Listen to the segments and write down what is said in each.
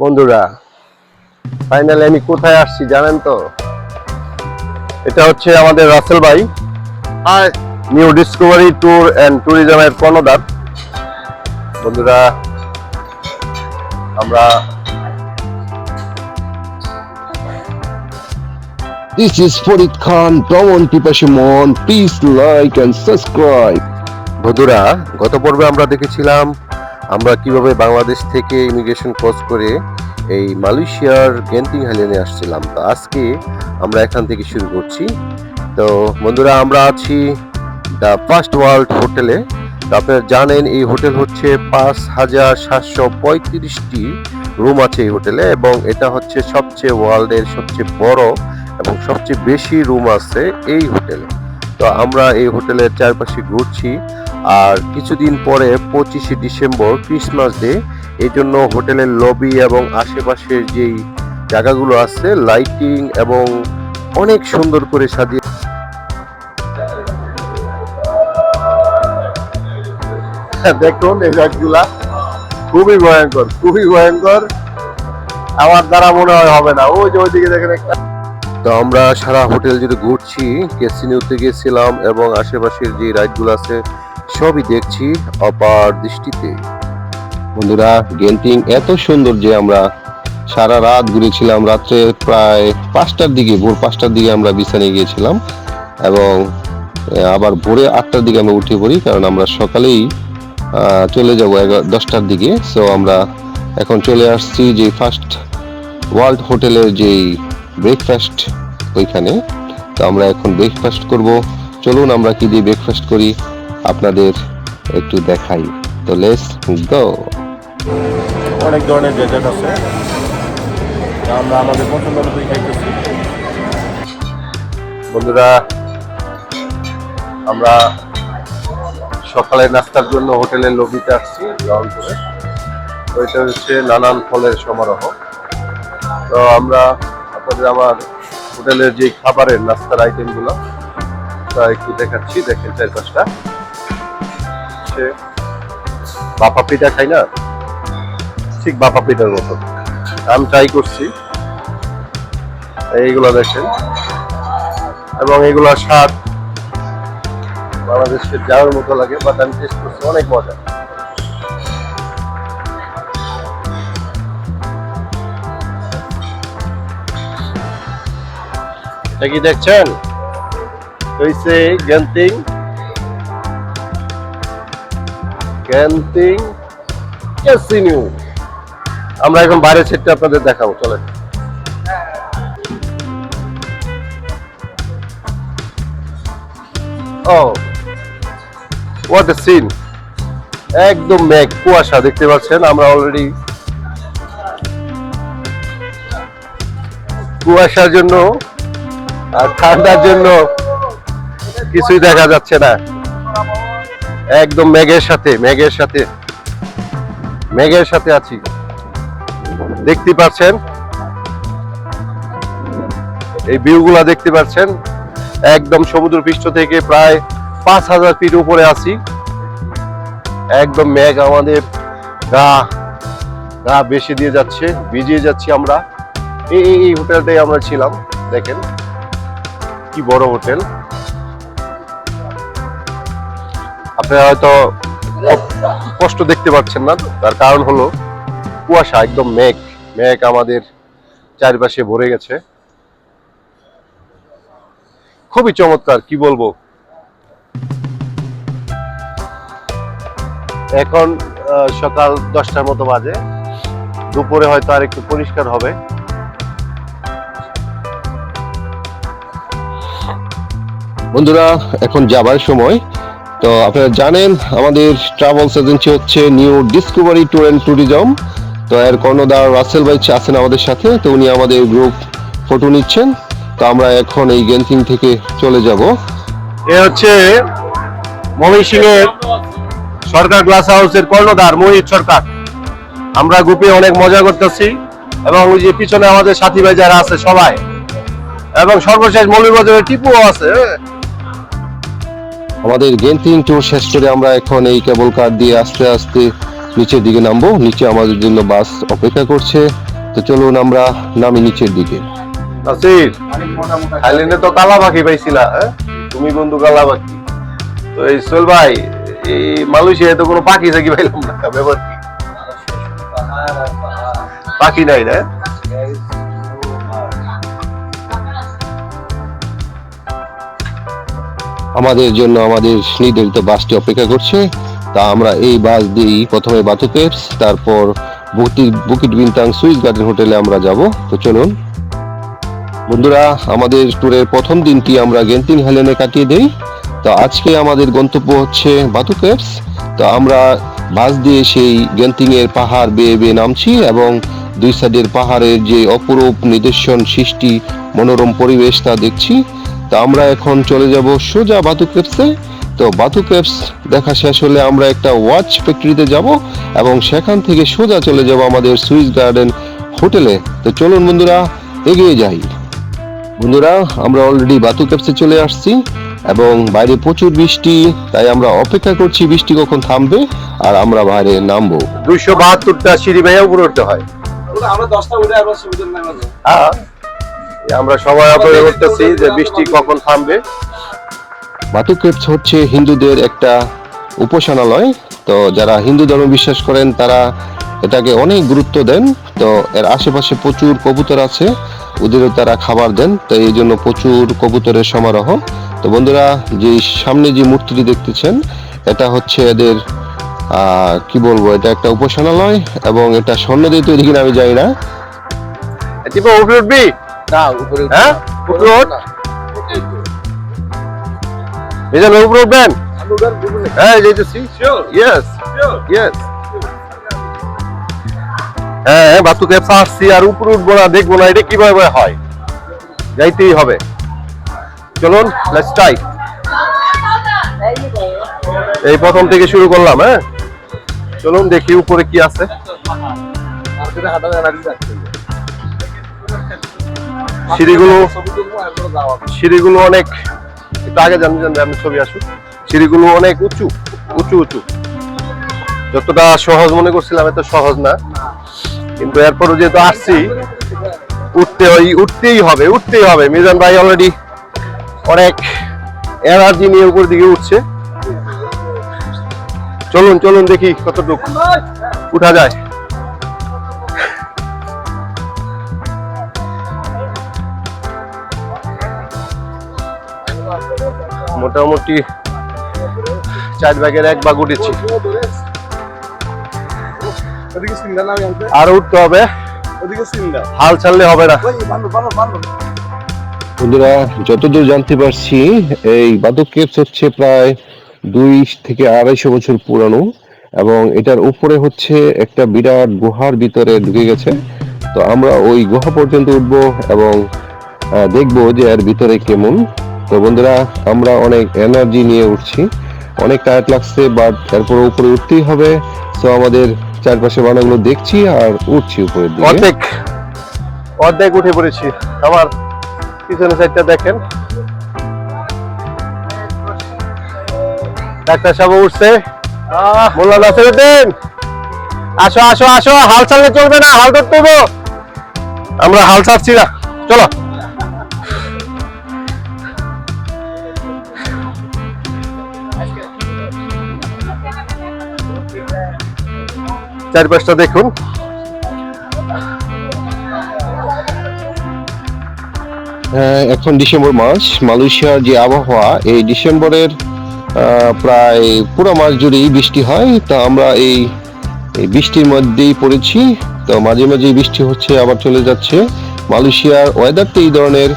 বন্ধুরা ফাইনালি আমি কোথায় আসছি জানেন তো এটা হচ্ছে আমাদের রাসেল ভাই আর নিউ ডিসকভারি ট্যুর অ্যান্ড ট্যুরিজমের কর্ণধার বন্ধুরা আমরা This is Farid Khan, Dawan Pipashimon. Please like and subscribe. বন্ধুরা গত পর্বে আমরা দেখেছিলাম আমরা কীভাবে বাংলাদেশ থেকে ইমিগ্রেশন ক্রস করে এই মালয়েশিয়ার গেন্টিং হাইল্যান্ডে আসছিলাম। তো আজকে আমরা এখান থেকে শুরু করছি। তো বন্ধুরা, আমরা আছি দ্য ফার্স্ট ওয়ার্ল্ড হোটেলে তো আপনারা জানেন, এই হোটেল হচ্ছে পাঁচ হাজার সাতশো পঁয়ত্রিশটি রুম আছে এই হোটেলে এবং এটা হচ্ছে সবচেয়ে ওয়ার্ল্ডের সবচেয়ে বড় এবং সবচেয়ে বেশি রুম আছে এই হোটেলে তো আমরা এই হোটেলের চারপাশে ঘুরছি। আর কিছুদিন পরে পঁচিশে ডিসেম্বর ক্রিসমাস ডে এই জন্য হোটেলের লবি এবং আশেপাশের যেই জায়গাগুলো আছে লাইটিং এবং অনেক সুন্দর করে সাজিয়ে দেখুন এই জায়গাগুলা খুবই ভয়ঙ্কর খুবই ভয়ঙ্কর। আমার দ্বারা মনে হয় হবে না। ওই যে ওইদিকে দেখেন একটা তো আমরা সারা হোটেল জুড়ে ঘুরছি ক্যাসিনোতে গেছিলাম এবং আশেপাশের যে রাইডগুলো আছে সবই দেখছি অপার দৃষ্টিতে। বন্ধুরা গেন্টিং এত সুন্দর যে আমরা সারা রাত ঘুরেছিলাম। রাত্রে প্রায় পাঁচটার দিকে, ভোর পাঁচটার দিকে আমরা বিছানায় গিয়েছিলাম এবং আবার ভোরে আটটার দিকে আমরা উঠে পড়ি কারণ আমরা সকালেই চলে যাব দশটার দিকে। সো আমরা এখন চলে আসছি যে ফার্স্ট ওয়ার্ল্ড হোটেলের যেই ব্রেকফাস্ট ওইখানে। তো আমরা এখন ব্রেকফাস্ট করব। চলুন আমরা কি দিয়ে ব্রেকফাস্ট করি? আপনাদের একটু দেখাই। তো লেস গো অনেক ধরনের ডেজার্ট আছে। আমরা আমাদের পছন্দ খাইতেছি বন্ধুরা, আমরা সকালে নাস্তার জন্য হোটেলের লবিতে আসছি করে। তো এটা হচ্ছে নানান ফলের সমারোহ। তো আমরা আপনাদের আমার হোটেলের যে খাবারের নাস্তার আইটেমগুলো তা একটু দেখাচ্ছি, দেখেন চার পাঁচটা হচ্ছে বাপা পিঠা খাই না, ঠিক বাপা পিঠার মতো। আমি ট্রাই করছি। এইগুলো দেখেন। এবং এগুলোর স্বাদ বাংলাদেশের যাওয়ার মতো লাগে বাট আমি টেস্ট করছি অনেক মজা। এটা কি দেখছেন? হইছে গ্যান্তিং ক্যাসিনো আমরা এখন বাইরের সেটটা আপনাদের দেখাবো, চলেন। ও হোয়াট সিন একদম মেঘ, কুয়াশা, দেখতে পাচ্ছেন, আমরা অলরেডি কুয়াশার জন্য আর ঠান্ডার জন্য কিছুই দেখা যাচ্ছে না। একদম মেঘের সাথে মেঘের সাথে। মেঘের সাথে আছি। দেখতে পাচ্ছেন? এই ভিউগুলা দেখতে পাচ্ছেন? একদম সমুদ্র পৃষ্ঠ থেকে প্রায় পাঁচ হাজার ফিট উপরে আছি। একদম মেঘ আমাদের গা গা বেশি দিয়ে যাচ্ছে, ভিজিয়ে যাচ্ছি আমরা। এই- এই হোটেলটাই আমরা ছিলাম, দেখেন। কি বড় হোটেল আপনারা হয়তো কষ্ট দেখতে পাচ্ছেন না। তার কারণ হলো, কুয়াশা, একদম মেঘ। মেঘ আমাদের চারপাশে ভরে গেছে। খুবই চমৎকার, কি বলব? এখন সকাল দশটার মতো বাজে। দুপুরে হয়তো আর একটু পরিষ্কার হবে। বন্ধুরা, এখন যাবার সময়। তো আপনারা জানেন, আমাদের ট্রাভেলস এজেন্সি হচ্ছে new discovery tour and tourism তো এর কর্ণধার রাসেল ভাই আছেন আমাদের সাথে, তো উনি আমাদের গ্রুপ ফটো নিচ্ছেন। তো আমরা এখন এই গেন্টিং থেকে চলে যাব। এ হচ্ছে ময়মনসিংহের সরকার গ্লাস হাউসের কর্ণধার মোহিত সরকার। আমরা গ্রুপে অনেক মজা করতেছি এবং ওই যে পিছনে আমাদের সাথী ভাই যারা আছে সবাই। এবং সর্বশেষ মৌলভীবাজারের টিপুও আছে হ্যাঁ। আমাদের গেন্টিং ট্যুর শেষ করে আমরা এখন এই কেবল কার দিয়ে আস্তে আস্তে নিচের দিকে নামবো। নিচে আমাদের জন্য বাস অপেক্ষা করছে। তো চলুন আমরা নামি নিচের দিকে। নাসির, থাইল্যান্ডে তো কালা পাখি পাইছিলা হ্যাঁ? তুমি বন্ধু কালা পাখি তো এই সোহেল ভাই, এই মালয়েশিয়ায় তো কোনো পাখি থাকি পাইলাম না, ব্যাপার কি? পাখি নাই না? আমাদের জন্য আমাদের নির্ধারিত বাসটি অপেক্ষা করছে। তা আমরা এই বাস দিয়েই প্রথমে বাতু কেপস তারপর বুকিট বুকিট বিনতাং সুইস গার্ডেন হোটেলে আমরা যাব। তো চলুন। বন্ধুরা, আমাদের ট্যুরের প্রথম দিনটি আমরা গেন্টিং হেলেনে কাটিয়ে দেই। তো আজকে আমাদের গন্তব্য হচ্ছে বাতু কেপস তো আমরা বাস দিয়ে সেই গেন্টিং এর পাহাড় বেয়ে বেয়ে নামছি এবং দুই সাইডের পাহাড়ের যে অপরূপ নিদর্শন, সৃষ্টি, মনোরম পরিবেশ তা দেখছি। তো আমরা এখন চলে যাব সোজা বাতু কেপসে তো বাতু কেপস দেখা শেষ হলে আমরা একটা ওয়াচ ফ্যাক্টরিতে যাব এবং সেখান থেকে সোজা চলে যাব আমাদের সুইস গার্ডেন হোটেলে। তো চলুন বন্ধুরা এগিয়ে যাই। বন্ধুরা আমরা অলরেডি বাতু কেপসে চলে আসছি এবং বাইরে প্রচুর বৃষ্টি তাই আমরা অপেক্ষা করছি বৃষ্টি কখন থামবে আর আমরা বাইরে নামবো। দুইশো বাহাত্তরটা সিঁড়ি ভাইয়া উপরে উঠতে হয়। আমরা দশটা উঠে আবার হ্যাঁ। এই আমরা সবাই অপেক্ষা করতেছি যে বৃষ্টি কখন থামবে। বাতু কেপস হচ্ছে হিন্দুদের একটা উপাসনালয়। তো যারা হিন্দু ধর্ম বিশ্বাস করেন তারা এটাকে অনেক গুরুত্ব দেন। তো এর আশেপাশে প্রচুর কবুতর আছে ওদেরও তারা খাবার দেন। তো এই জন্য প্রচুর কবুতরের সমারোহ। তো বন্ধুরা যে সামনে যে মূর্তিটি দেখতেছেন এটা হচ্ছে এদের কি বলব এটা একটা উপাসনালয় এবং এটা স্বর্ণ দিয়ে তৈরি কিনা আমি জানি না। না উপরে হ্যাঁ? উপরে উঠবেন। হ্যাঁ ইয়েস ইয়েস হ্যাঁ বাতু ক্যাপসা আসছি আর উপরে উঠবো না দেখব না এটা কীভাবে হয়? যাইতেই হবে। চলুন লেটস ট্রাই এই প্রথম থেকে শুরু করলাম হ্যাঁ? চলুন দেখি উপরে কি আছে। সিঁড়িগুলো সিঁড়িগুলো অনেক একটু আগে জানি জানবে আমি ছবি আসুক সিঁড়িগুলো অনেক উঁচু উঁচু উঁচু। যতটা সহজ মনে করছিলাম এত সহজ না। কিন্তু এরপরও যেহেতু আসছি উঠতে হয় উঠতেই হবে উঠতেই হবে। মিজান ভাই অলরেডি অনেক এনার্জি নিয়ে উপর দিকে উঠছে। চলুন চলুন দেখি কতটুকু উঠা যায়। মোটামুটি চার ভাগের এক ভাগ উঠেছি। আর উঠতে হবে। হাল ছাড়লে হবে না। বন্ধুরা যতদূর জানতে পারছি এই বাদক কেপস হচ্ছে প্রায় দুই থেকে আড়াইশো বছর পুরানো এবং এটার উপরে হচ্ছে একটা বিরাট গুহার ভিতরে ঢুকে গেছে। তো আমরা ওই গুহা পর্যন্ত উঠবো এবং আহ, দেখব যে এর ভিতরে কেমন। তো বন্ধুরা আমরা অনেক এনার্জি নিয়ে উঠছি। অনেক টায়ার্ড লাগছে বাট তারপর উপরে উঠতেই হবে। তো আমাদের চারপাশে বানাগুলো দেখছি আর উঠছি উপরে দিকে। অর্ধেক অর্ধেক উঠে পড়েছি। আমার পিছনে সাইডটা দেখেন। ডাক্তার সাহেব উঠছে। মোল্লা নাসিরুদ্দিন আসো আসো আসো হাল ছাড়লে চলবে না হাল ধরতে। আমরা হাল ছাড়ছি না। চলো। চারপাশটা দেখুন। হ্যাঁ, এখন ডিসেম্বর মাস মালয়েশিয়ার যে আবহাওয়া এই ডিসেম্বরের প্রায় পুরো মাস জুড়েই বৃষ্টি হয়। তো আমরা এই বৃষ্টির মধ্যেই পড়েছি। তো মাঝে মাঝে বৃষ্টি হচ্ছে আবার চলে যাচ্ছে। মালয়েশিয়ার ওয়েদারটা এই ধরনের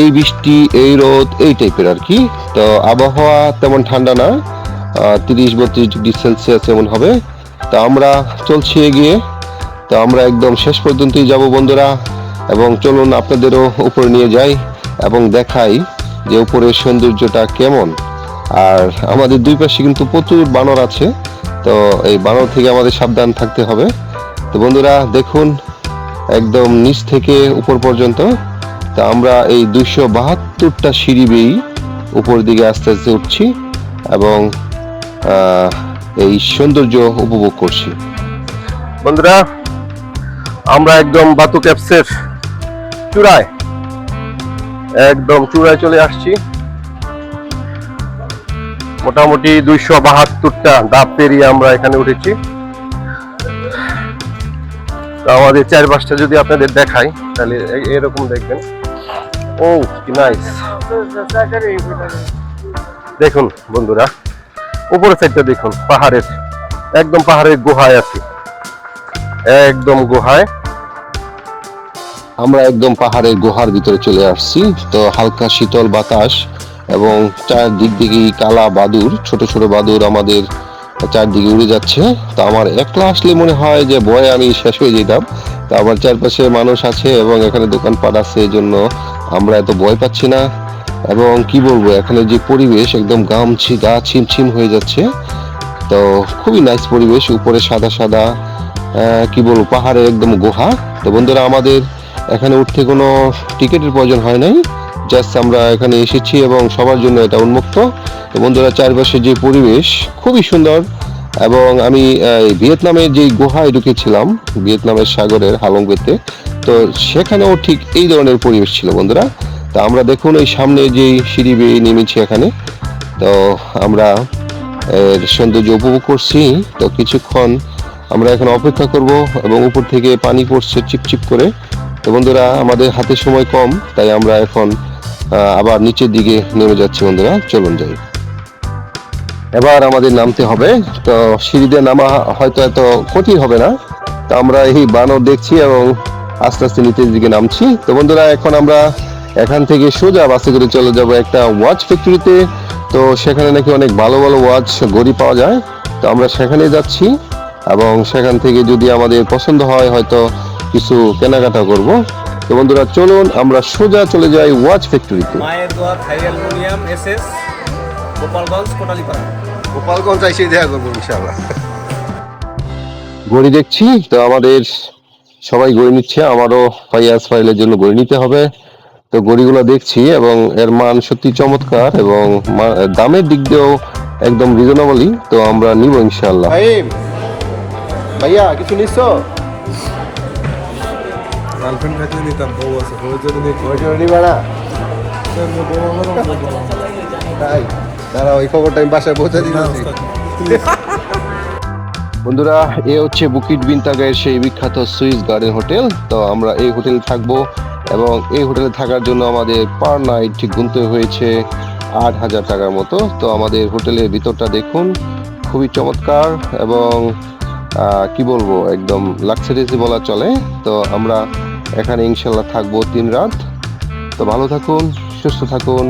এই বৃষ্টি এই রোদ এই টাইপের আর কি। তো আবহাওয়া তেমন ঠান্ডা না তিরিশ বত্রিশ ডিগ্রি সেলসিয়াস এমন হবে। তো আমরা চলছি এগিয়ে। তো আমরা একদম শেষ পর্যন্তই যাব বন্ধুরা। এবং চলুন আপনাদেরও উপরে নিয়ে যাই এবং দেখাই যে উপরের সৌন্দর্যটা কেমন। আর আমাদের দুই পাশে কিন্তু প্রচুর বানর আছে। তো এই বানর থেকে আমাদের সাবধান থাকতে হবে। তো বন্ধুরা, দেখুন, একদম নিচ থেকে উপর পর্যন্ত। তা আমরা এই দুইশো বাহাত্তরটা সিঁড়ি বেয়েই উপর দিকে আস্তে আস্তে উঠছি এবং এই সৌন্দর্য উপভোগ করছি। বন্ধুরা, আমরা একদম বাতু ক্যাপসের চূড়ায়, একদম চূড়ায় চলে আসছি। মোটামুটি দুইশো বাহাত্তরটা ধাপ পেরিয়ে আমরা এখানে উঠেছি। আমাদের চারপাশটা যদি আপনাদের দেখাই, তাহলে এরকম দেখবেন। ও, কি নাইস দেখুন, বন্ধুরা। উপরের সাইডটা দেখুন, পাহাড়ের, একদম পাহাড়ের গুহায় আছি। একদম গুহায়। আমরা একদম পাহাড়ের গুহার ভিতরে চলে আসছি। তো হালকা শীতল বাতাস এবং চারদিক দিকে কালা বাদুর, ছোট ছোট বাদুর আমাদের চারদিকে উড়ে যাচ্ছে। তো আমার একলা আসলে মনে হয় যে ভয়ে আমি শেষ হয়ে যেতাম। তো আমার চারপাশে মানুষ আছে এবং এখানে দোকানপাট আছে এই জন্য আমরা এত ভয় পাচ্ছি না। এবং কি বলব, এখানে যে পরিবেশ একদম গামছি, গা ছিমছিম হয়ে যাচ্ছে, তো খুবই নাইস পরিবেশ, উপরে সাদা সাদা কি বলব পাহাড়ে একদম গুহা। তো বন্ধুরা, আমাদের এখানে উঠতে কোনো টিকিটের প্রয়োজন হয় নাই জাস্ট আমরা এখানে এসেছি এবং সবার জন্য এটা উন্মুক্ত। তো বন্ধুরা, চারপাশে যে পরিবেশ খুবই সুন্দর এবং আমি ভিয়েতনামের যে গুহায় ঢুকেছিলাম, ভিয়েতনামের সাগরের হালংবেতে, তো সেখানেও ঠিক এই ধরনের পরিবেশ ছিল বন্ধুরা। তা আমরা দেখুন এই সামনে যে সিঁড়ি বেয়ে নেমেছি এখানে। তো আমরা, এর সৌন্দর্য উপভোগ করছি। তো কিছুক্ষণ আমরা এখন অপেক্ষা করব এবং উপর থেকে পানি পড়ছে চিপচিপ করে। তো বন্ধুরা, আমাদের হাতে সময় কম, তাই আমরা এখন আবার নিচের দিকে নেমে যাচ্ছি বন্ধুরা। চলুন যাই। এবার আমাদের নামতে হবে। তো সিঁড়িতে নামা হয়তো এত কঠিন হবে না। তো আমরা এই বানর দেখছি এবং আস্তে আস্তে নিচের দিকে নামছি। তো বন্ধুরা, এখন আমরা এখান থেকে সোজা বাসে করে চলে যাব একটা ওয়াচ ফ্যাক্টরিতে। তো সেখানে নাকি অনেক ভালো ভালো ওয়াচ ঘড়ি পাওয়া যায়। তো আমরা সেখানে যাচ্ছি এবং সেখান থেকে যদি আমাদের পছন্দ হয় হয়তো কিছু কেনাকাটা করব। তো বন্ধুরা চলুন আমরা সোজা চলে যাই ওয়াচ ফ্যাক্টরিতে। মায়ের দোয়ার high aluminium SS Gopalganj Kotalipara. Gopalganj এসে দেখা করব ইনশাআল্লাহ। ঘড়ি দেখছি তো আমাদের সবাই ঘড়ি নিচ্ছে। আমারও ফাইয়াস ফাইলের জন্য ঘড়ি নিতে হবে। তো গড়িগুলো দেখছি এবং এর মান সত্যি চমৎকার এবং দামের দিক দিয়েও একদম রিজনেবলই তো আমরা নিব ইনশাআল্লাহ। ভাইম ভাইয়া কিছু নিচ্ছ গার্লফ্রেন্ড খাইতে নিতাম বউ আছে বউর জন্য নিতে ওইটা নিবা না? তাই? দাঁড়াও এই খবরটা আমি বাসায় পৌঁছে দিচ্ছি। বন্ধুরা এ হচ্ছে বুকিট বিনতাগের সেই বিখ্যাত সুইস গার্ডেন হোটেল। তো আমরা এই হোটেল থাকব। এবং এই হোটেলে থাকার জন্য আমাদের পার নাইট গুনতে হয়েছে আট হাজার টাকার মতো। তো আমাদের হোটেলের ভিতরটা দেখুন, খুবই চমৎকার এবং কি বলব, একদম লাক্সারিজি বলা চলে। তো আমরা এখানে ইনশাল্লাহ থাকব তিন রাত। তো ভালো থাকুন, সুস্থ থাকুন।